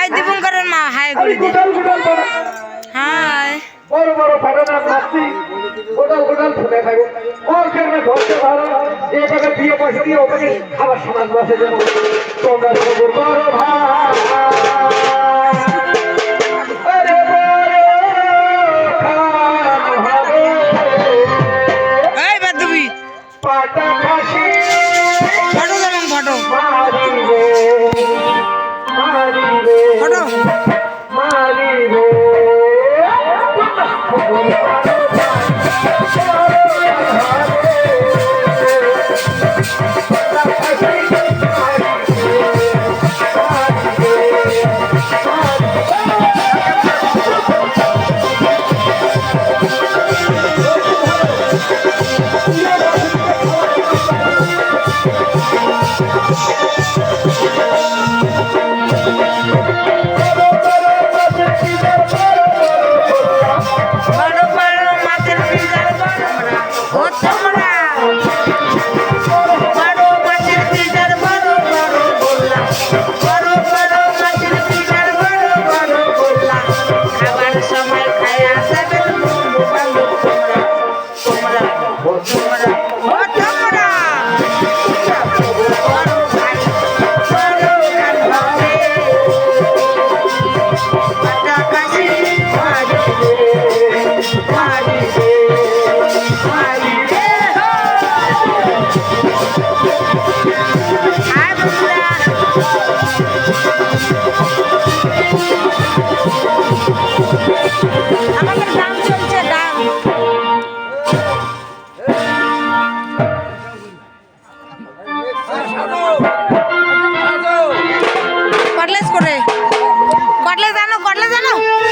এই দীপঙ্করের মা হাই করে দে হাই। বড় বড় ফাটানা মাছি গোটাল গোটাল ফুটে খাইব। ওর কারণে ধরতে পারো এটাকে বিয়ে পয়সা দিয়ে ওখানে খাবার সমান বসে যেন তোমরা সবুর বড় ভাই Yeah. Buongiorno. no, no, no, no,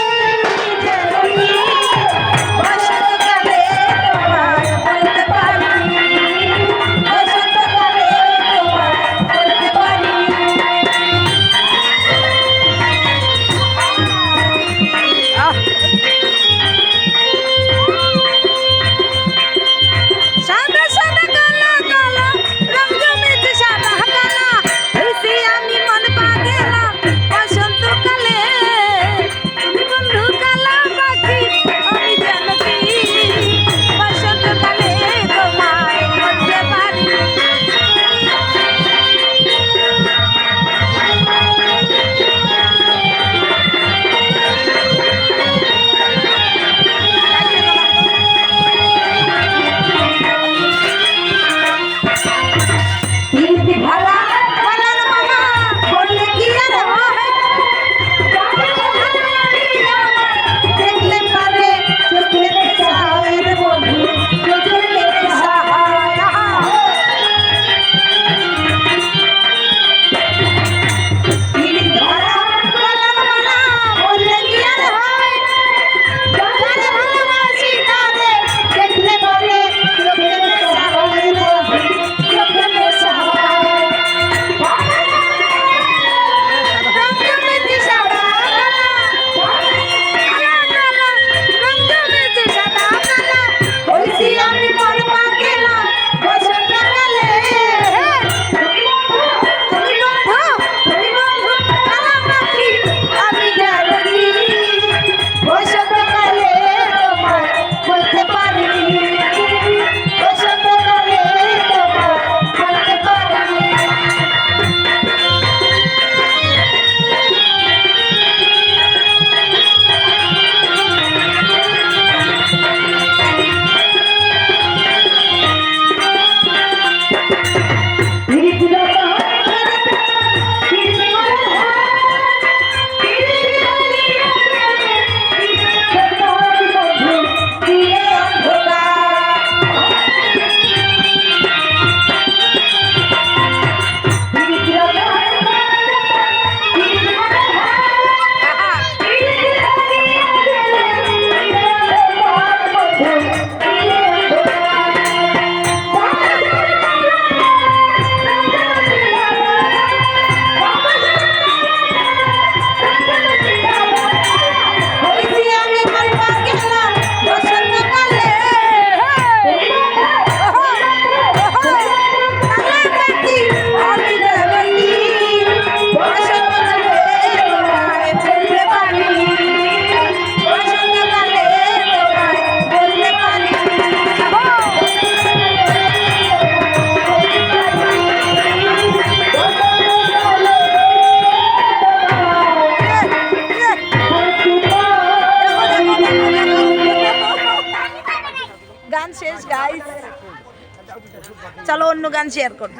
চলো অন্য গান শেয়ার করব।